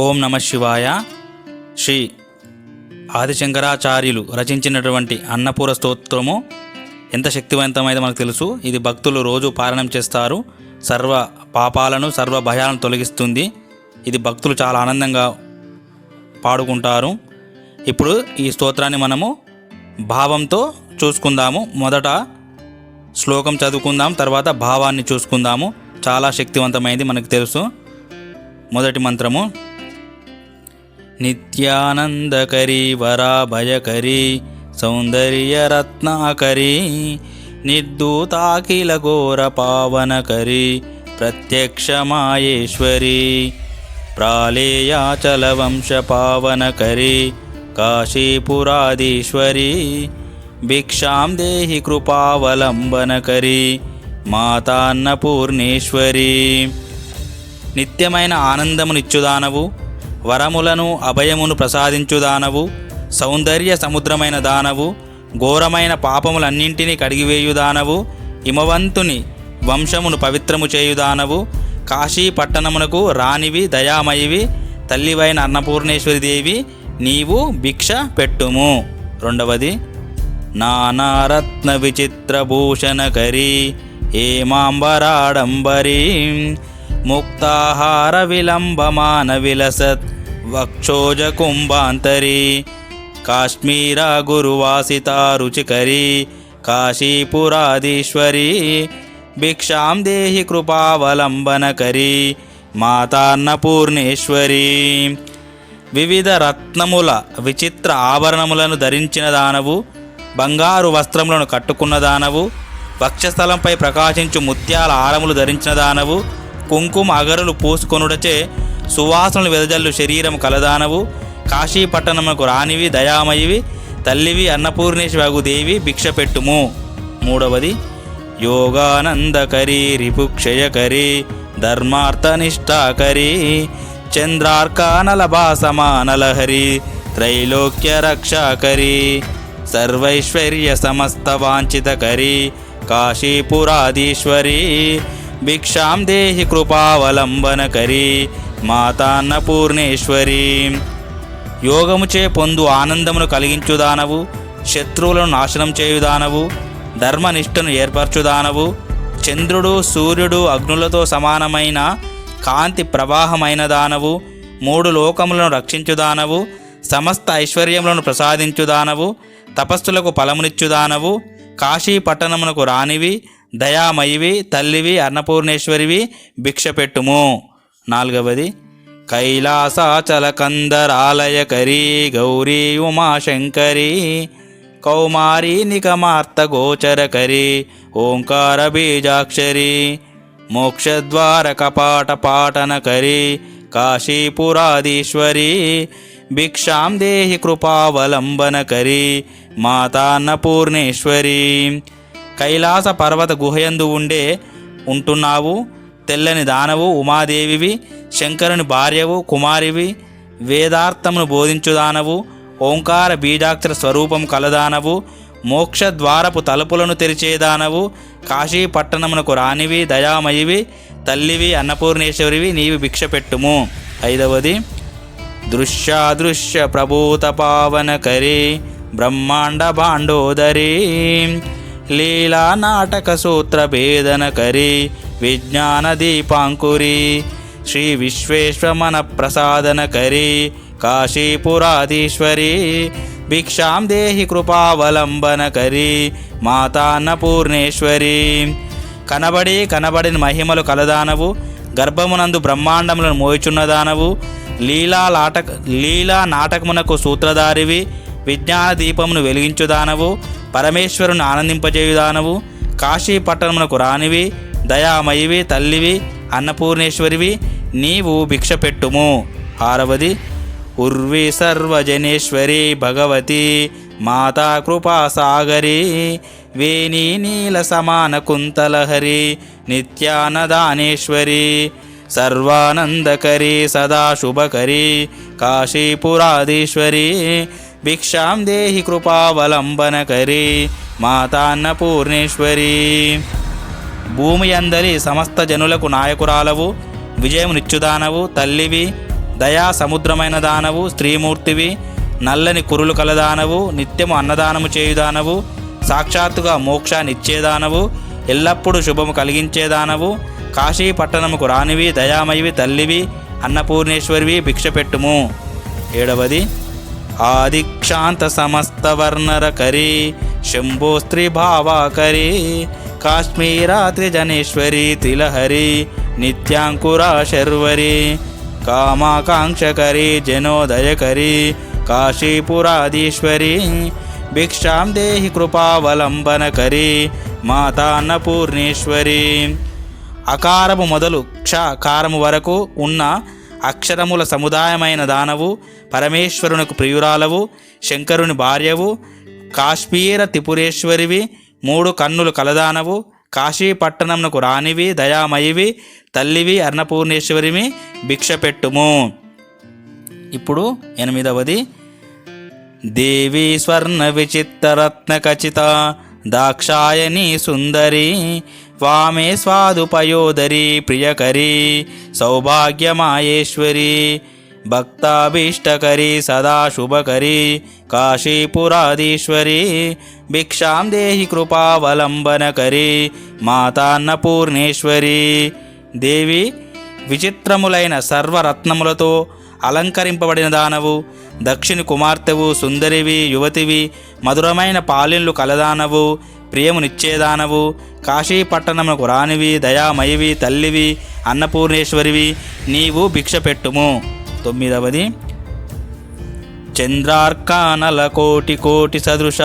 ఓం నమ శివాయ. శ్రీ ఆదిశంకరాచార్యులు రచించినటువంటి అన్నపూర స్తోత్రము ఎంత శక్తివంతమైందో మనకు తెలుసు. ఇది భక్తులు రోజు పారాయణం చేస్తారు. సర్వ పాపాలను సర్వ భయాలను తొలగిస్తుంది. ఇది భక్తులు చాలా ఆనందంగా పాడుకుంటారు. ఇప్పుడు ఈ స్తోత్రాన్ని మనము భావంతో చూసుకుందాము. మొదట శ్లోకం చదువుకుందాం తర్వాత భావాన్ని చూసుకుందాము. చాలా శక్తివంతమైంది మనకు తెలుసు. మొదటి మంత్రము. నిత్యానందకరీ వరాభయకరీ సౌందర్యరత్నాకరీ నిర్దూతాఖిల ఘోర పావనకరీ ప్రత్యక్షమాయేశ్వరీ ప్రాళేయాచల వంశ పావనకరీ కాశీపురాధీశ్వరీ భిక్షాం దేహి కృపావలంబనకరీ మాతాన్నపూర్ణేశ్వరీ. నిత్యమైన ఆనందమునిచ్చుదానవు. వరములను అభయమును ప్రసాదించుదానవు సౌందర్య సముద్రమైన దానవు ఘోరమైన పాపములన్నింటినీ కడిగివేయుదానవు హిమవంతుని వంశమును పవిత్రము చేయుదానవు కాశీ పట్టణమునకు రాణివి దయామయివి తల్లివైన అన్నపూర్ణేశ్వరి దేవి నీవు భిక్ష పెట్టుము. రెండవది నానారత్న విచిత్రభూషణకరీ ఏమాంబరాడంబరీ ముక్తాహార విలంబమాన విలసత్ వక్షోజ కుంభాంతరీ కాశ్మీర గురువాసిత రుచికరీ కాశీపురాధీశ్వరీ భిక్షాం దేహి కృపావలంబనకరీ మాతాన్నపూర్ణేశ్వరీ వివిధ రత్నముల విచిత్ర ఆభరణములను ధరించిన దానవు బంగారు వస్త్రములను కట్టుకున్న దానవు వక్షస్థలంపై ప్రకాశించు ముత్యాల ఆరములు ధరించిన దానవు కుంకుమ అగరులు పూసుకొనుడచే సువాసనలు వెదజల్లు శరీరం కలదానవు. కాశీపట్టణముకు రానివి దయామయివి. తల్లివి అన్నపూర్ణేశ్వగు దేవి భిక్ష పెట్టుము. మూడవది యోగానందకరీ రిపుక్షయకరీ ధర్మార్థనిష్టాకరీ చంద్రార్కానలభాసమానలహరి త్రైలోక్య రక్షాకరీ సర్వైశ్వర్య సమస్త వాంఛితకరీ కాశీపురాధీశ్వరీ భిక్షాం దేహి కృపావలంబనకరీ మాతాన్నపూర్ణేశ్వరీ యోగముచే పొందు ఆనందమును కలిగించుదానవు శత్రువులను నాశనం చేయుదానవు ధర్మనిష్టను ఏర్పరచుదానవు చంద్రుడు సూర్యుడు అగ్నులతో సమానమైన కాంతి ప్రవాహమైన దానవు మూడు లోకములను రక్షించుదానవు సమస్త ఐశ్వర్యములను ప్రసాదించుదానవు తపస్సులకు ఫలమునిచ్చుదానవు కాశీ పట్టణమునకు రానివి దయామయివి తల్లివి అన్నపూర్ణేశ్వరివి భిక్ష పెట్టుము నాలుగవది కైలాసాచలకందరాలయకరీ గౌరీ ఉమాశంకరీ కౌమారీ కరీ ఓంకార బీజాక్షరీ మోక్షద్వార కపాట పాటనకరీ కాశీపురాధీశ్వరీ భిక్షాం దేహి కృపావలంబనకరీ మాతాన్నపూర్ణేశ్వరీ. కైలాస పర్వత గుహయందు ఉండే ఉంటున్నావు. తెల్లని దానవు ఉమాదేవివి శంకరుని భార్యవు కుమారివి వేదార్థమును బోధించుదానవు ఓంకార బీజాక్షర స్వరూపం కలదానవు మోక్ష ద్వారపు తలుపులను తెరిచేదానవు కాశీ పట్టణమునకు రానివి దయామయివి తల్లివి అన్నపూర్ణేశ్వరివి నీవి భిక్ష పెట్టుము. ఐదవది దృశ్యాదృశ్య ప్రభూత పావనకరీ బ్రహ్మాండ భాండోదరీ. లీలా నాటక సూత్ర భేదనకరి విజ్ఞాన దీపాంకురీ శ్రీ విశ్వేశ్వమన ప్రసాదనకరీ కాశీపురాధీశ్వరీ భిక్షాం దేహి కృపావలంబనకరీ మాతాన్నపూర్ణేశ్వరి కనబడి కనబడిన మహిమలు కలదానవు గర్భమునందు బ్రహ్మాండములను మోయిచున్నదానవు లీలా లాటక లీలా నాటకమునకు సూత్రధారివి విజ్ఞాన దీపమును వెలిగించుదానవు పరమేశ్వరుని ఆనందింపజేయుదానవు. కాశీ పట్టణమునకు రానివి దయామయివి తల్లివి అన్నపూర్ణేశ్వరివి నీవు భిక్ష పెట్టుము. ఆరవది ఉర్వి సర్వజనేశ్వరి భగవతి మాతా కృపా సాగరి వేణీ నీల సమాన కుంతలహరి నిత్యానదానేశ్వరి సర్వానందకరి సదా శుభకరి కాశీపురాధీశ్వరి భిక్షాం దేహి కృపావలంబనకరి మాతాన్నపూర్ణేశ్వరి భూమి అందరి సమస్త జనులకు నాయకురాలవు విజయమునిచ్చుదానవు తల్లివి దయా సముద్రమైన దానవు స్త్రీమూర్తివి నల్లని కురులు కలదానవు నిత్యము అన్నదానము చేయుదానవు సాక్షాత్తుగా మోక్షాన్నిచ్చేదానవు ఎల్లప్పుడూ శుభము కలిగించేదానవు కాశీ పట్టణముకు రానివి దయామయివి తల్లివి అన్నపూర్ణేశ్వరివి భిక్ష పెట్టుము ఏడవది ఆదిక్షాంత సమస్త వర్ణర కరి శంభో స్త్రీ భావాకరి కాశ్మీరాత్రి జనేశ్వరి తిలహరి నిత్యాంకురా శర్వరి కామాకాంక్షకరి జనోదయకరి కాశీపురాధీశ్వరి భిక్షాం దేహి కృపావలంబనకరి మాతా అన్నపూర్ణేశ్వరి అకారము మొదలు క్ష కారము వరకు ఉన్న అక్షరముల సముదాయమైన దానవు పరమేశ్వరునికి ప్రియురాలవు శంకరుని భార్యవు కాశ్మీర త్రిపురేశ్వరివి మూడు కన్నులు కలదానవు కాశీ పట్టణంనకు రానివి దయామయివి తల్లివి అన్నపూర్ణేశ్వరివి భిక్ష పెట్టుము ఇప్పుడు ఎనిమిదవది. దేవి స్వర్ణ విచిత్రరత్న ఖచ్చిత దాక్షాయణి సుందరి వామే స్వాదుపయోదరి ప్రియకరి సౌభాగ్యమాయేశ్వరి భక్తాభీష్టకరి సదా శుభకరి కాశీపురాధీశ్వరి భిక్షాం దేహి కృపావలంబనకరి మాతాన్నపూర్ణేశ్వరి దేవి విచిత్రములైన సర్వరత్నములతో అలంకరింపబడిన దానవు దక్షిణి కుమార్తెవు సుందరివి యువతివి మధురమైన పాలిన్లు కలదానవు ప్రియమునిచ్చేదానవు. కాశీపట్టణమునకు రానివి దయామయివి తల్లివి అన్నపూర్ణేశ్వరివి నీవు భిక్ష పెట్టుము. తొమ్మిదవది చంద్రార్కానల కోటి కోటి సదృశ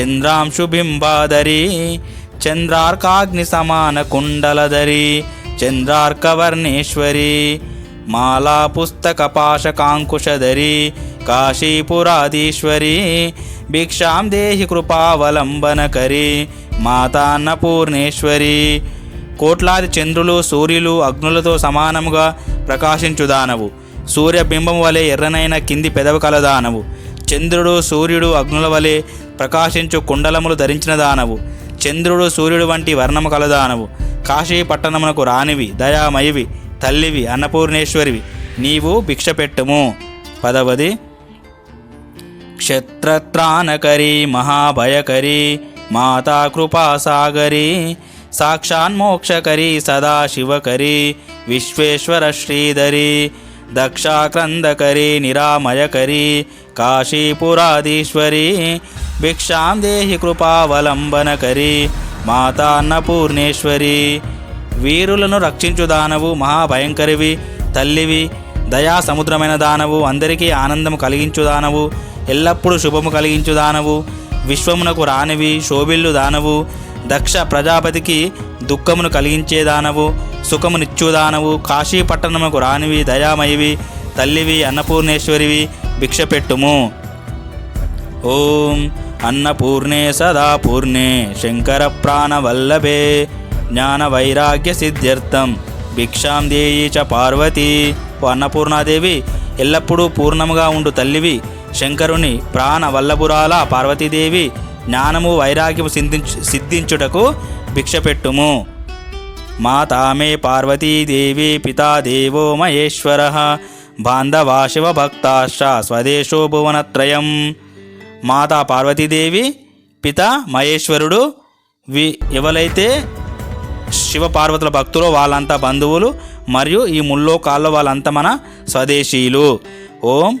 చంద్రాంశు బింబాదరి చంద్రార్కాగ్ని సమాన కుండలధరి చంద్రార్కవర్ణేశ్వరి మాలా పుస్తక పాశకాంకుశధరి కాశీపురాధీశ్వరీ భిక్షాం దేహి కృపావలంబనకరి మాతాన్నపూర్ణేశ్వరి కోట్లాది చంద్రులు సూర్యులు అగ్నులతో సమానముగా ప్రకాశించుదానవు సూర్యబింబం వలె ఎర్రనైన కింది పెదవి కలదానవు చంద్రుడు సూర్యుడు అగ్నుల వలె ప్రకాశించు కుండలములు ధరించిన దానవు. చంద్రుడు సూర్యుడు వంటి వర్ణము కలదానవు కాశీ పట్టణమునకు రానివి దయామయివి తల్లివి అన్నపూర్ణేశ్వరివి. నీవు భిక్ష పెట్టుము. పదవది క్షత్రత్రాణకరి మహాభయకరి మాతా కృపాసాగరి సాక్షాన్మోక్షకరి సదాశివకరి విశ్వేశ్వర శ్రీధరి దక్షాక్రందకరి నిరామయకరి కాశీపురాధీశ్వరి భిక్షాం దేహి కృపావలంబనకరి మాతాన్నపూర్ణేశ్వరీ. వీరులను రక్షించు దానవు మహాభయంకరివి తల్లివి దయా సముద్రమైన దానవు అందరికీ ఆనందం కలిగించు దానవు ఎల్లప్పుడూ శుభము కలిగించు దానవు. విశ్వమునకు రానివి శోభిల్లు దానవు. దక్ష ప్రజాపతికి దుఃఖమును కలిగించే దానవు. సుఖమునిచ్చు దానవు. కాశీ పట్టణముకు రానివి దయామయివి. తల్లివి అన్నపూర్ణేశ్వరివి భిక్ష పెట్టుము ఓం అన్నపూర్ణే సదా పూర్ణే. శంకర ప్రాణవల్లభే. జ్ఞాన వైరాగ్య సిద్ధ్యర్థం. భిక్షాం దేయి చ పార్వతి. ఓ అన్నపూర్ణాదేవి ఎల్లప్పుడూ పూర్ణముగా ఉండు తల్లివి. శంకరుని ప్రాణ వల్లభురాల పార్వతీదేవి జ్ఞానము వైరాగ్యము సిద్ధించు సిద్ధించుటకు భిక్ష పెట్టుము మాతా మే పార్వతీదేవి పితా దేవో మహేశ్వర. బాంధవా శివభక్తాశ్చ స్వదేశో భువనత్రయం. మాతా పార్వతీదేవి పిత మహేశ్వరుడు వి ఎవరైతే శివ పార్వతుల భక్తులు వాళ్ళంతా బంధువులు మరియు ఈ ముల్లోకాల్లో వాళ్ళంతా మన స్వదేశీయులు. ఓం